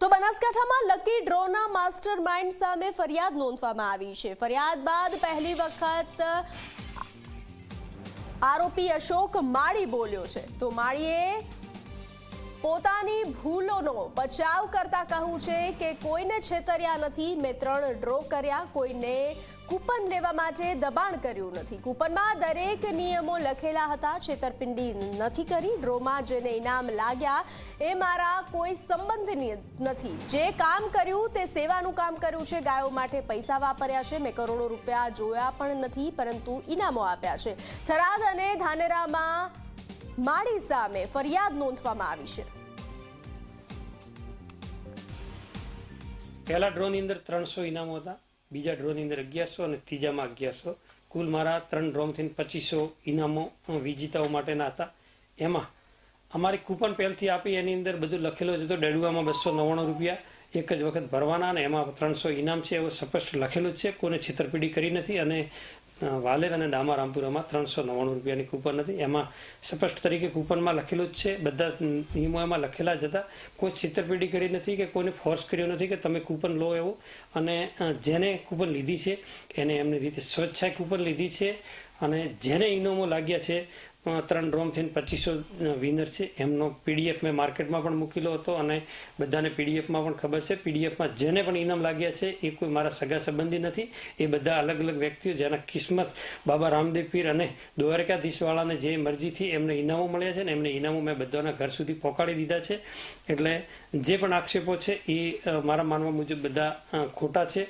તો બનાસકાંઠામાં lucky ડ્રોના master mind સામે ફરિયાદ નોંધવામાં આવી છે. ફરિયાદ બાદ પહેલી વખત આરોપી અશોક માળી બોલ્યો છે. તો માળીએ પોતાની ભૂલોનો બચાવ કરતા કહું છે કે કોઈને છેતર્યા નથી, મેં ત્રણ ડ્રો કર્યા, કોઈને કૂપન લેવા માટે દબાણ કર્યું નથી. કૂપનમાં દરેક નિયમો લખેલા હતા, છેતરપિંડી નથી કરી, ડ્રોમાં જેને ઇનામ લાગ્યા, એ મારા કોઈ સંબંધની નથી. જે કામ કર્યું તે સેવાનું કામ કર્યું છે, ગાયો માટે પૈસા વાપર્યા છે, મેં કરોડો રૂપિયા જોયા પણ નથી, પરંતુ ઇનામો આપ્યા છે. થરાદ અને ધાનેરામાં માળી સામે ફરિયાદ નોંધવામાં આવી છે. પહેલા ડ્રોની અંદર ત્રણસો ઇનામો હતા, બીજા ડ્રોની અંદર અગિયારસો અને ત્રીજામાં અગિયારસો. કુલ મારા ત્રણ ડ્રોમથી પચીસો ઇનામો વિજેતાઓ માટેના હતા. એમાં અમારી કૂપન પહેલથી આપી, એની અંદર બધું લખેલું જ હતું ડેડુઆમાં બસો નવ્વાણું રૂપિયા એક જ વખત ભરવાના અને એમાં ત્રણસો ઇનામ છે, એવું સ્પષ્ટ લખેલું છે. કોને છેતરપિંડી કરી નથી અને વાલેર અને ડામા રામપુરામાં ત્રણસો નવ્વાણું રૂપિયાની કૂપન હતી. એમાં સ્પષ્ટ તરીકે કૂપનમાં લખેલું જ છે. બધા નિયમો એમાં લખેલા જ હતા. કોઈ છેતરપિંડી કરી નથી કે કોઈને ફોર્સ કર્યો નથી કે તમે કૂપન લો એવું. અને જેને કૂપન લીધી છે, એને એમની રીતે સ્વેચ્છાએ કૂપન લીધી છે. અને જેને ઇનામો લાગ્યા છે ત્રણ થઈને પચીસો વિનર છે. એમનો પીડીએફ મેં માર્કેટમાં પણ મૂકેલો હતો અને બધાને પીડીએફમાં પણ ખબર છે. પીડીએફમાં જેને પણ ઇનામ લાગ્યા છે, એ કોઈ મારા સગા સંબંધી નથી. એ બધા અલગ અલગ વ્યક્તિઓ જેના કિસ્મત બાબા રામદેવ પીર અને દ્વારકાધીશવાળાને જે મરજીથી એમને ઇનામો મળ્યા છે ને એમને ઇનામો મેં બધાના ઘર સુધી પહોંચાડી દીધા છે. એટલે જે પણ આક્ષેપો છે, એ મારા માનવા મુજબ બધા ખોટા છે.